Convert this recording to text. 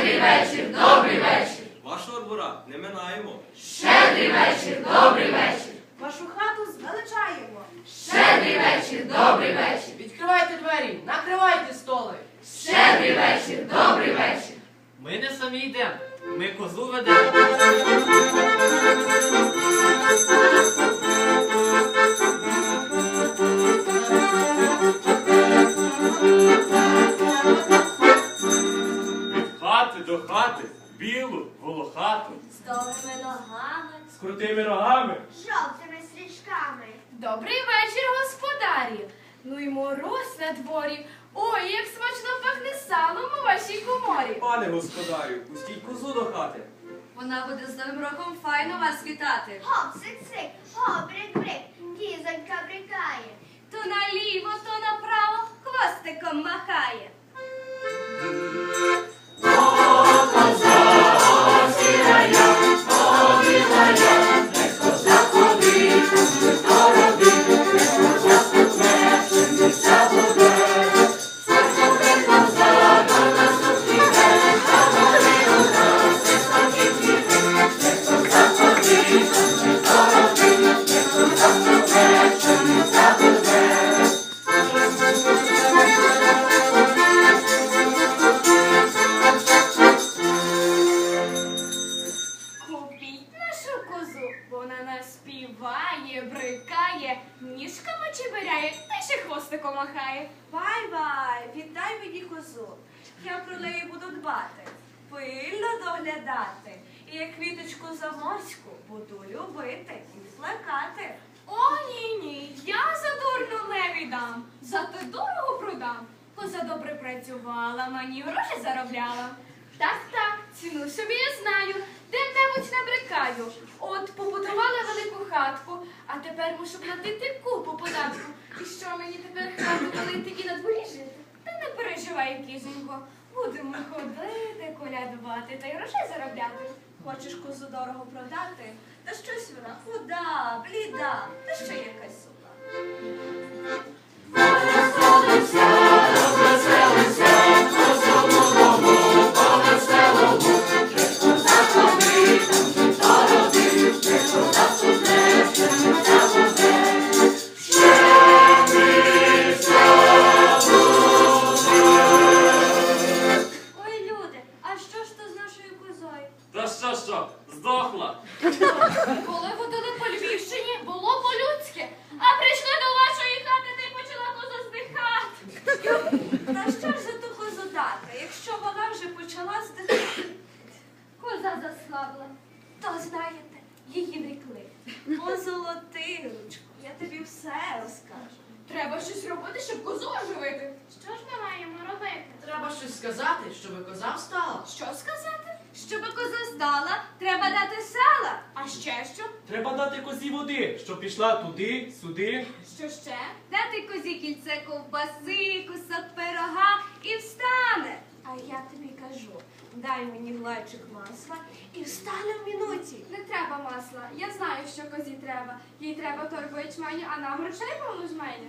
Щедрий вечір, добрий вечір. Вашого двора не минаємо. Щедрий вечір, добрий вечір. Вашу хату звеличаємо. Щедрий вечір, добрий вечір. Відкривайте двері, накривайте столи. Щедрий вечір, добрий вечір. Ми не самі йдемо, ми козу ведемо. Білу, волохату, З довгими ногами. з крутими рогами. Жовтими стрічками. Добрий вечір, господарі. Ну й мороз на дворі. Ой, як смачно пахне салом у вашій коморі. Пане господарю, пустіть козу до хати. Вона буде з новим роком файно вас вітати. Хоп, сик-сик, хоп, брик-брик. Кізонька брикає. То наліво, то направо хвостиком махає. Хвостиком махає. Бай-бай, віддай мені козу. Я про неї буду дбати, пильно доглядати. І як квіточку заморську буду любити і плекати. О, ні, ні, я за дурну не віддам, зате дорого продам. Коза добре працювала, мені гроші заробляла. Так, так, ціну собі я знаю, де-небудь набрикаю. От побудувала велику хатку, тепер мушу платити купу податку. І що мені тепер хату палити і на дворі жити? Та не переживай, кізонько, будемо ходити, колядувати та й грошей заробляти. Хочеш козу дорого продати? Та щось вона худа, бліда, та ще якась Коли водили по Львівщині, було по-людськи, а прийшли до вашої хати й почала коза здихати. Та що ж за ту козу дати, якщо вона вже почала здихати? Коза заслабла. То знаєте, її врікли. О, золотилочко, я тобі все розкажу. Треба щось робити, щоб козу оживити. Що ж ми маємо робити? Треба щось сказати, щоб коза встала. Що сказати? Щоби коза стала, треба дати сала. А ще що? Треба дати козі води, щоб пішла туди, сюди. Що ще? Дати козі кільце ковбаси, кусок пирога і встане. А я тобі кажу, дай мені глечик масла і встане в минуті. Не треба масла. Я знаю, що козі треба. Їй треба торбу ячменю, а нам грошей повну жменю.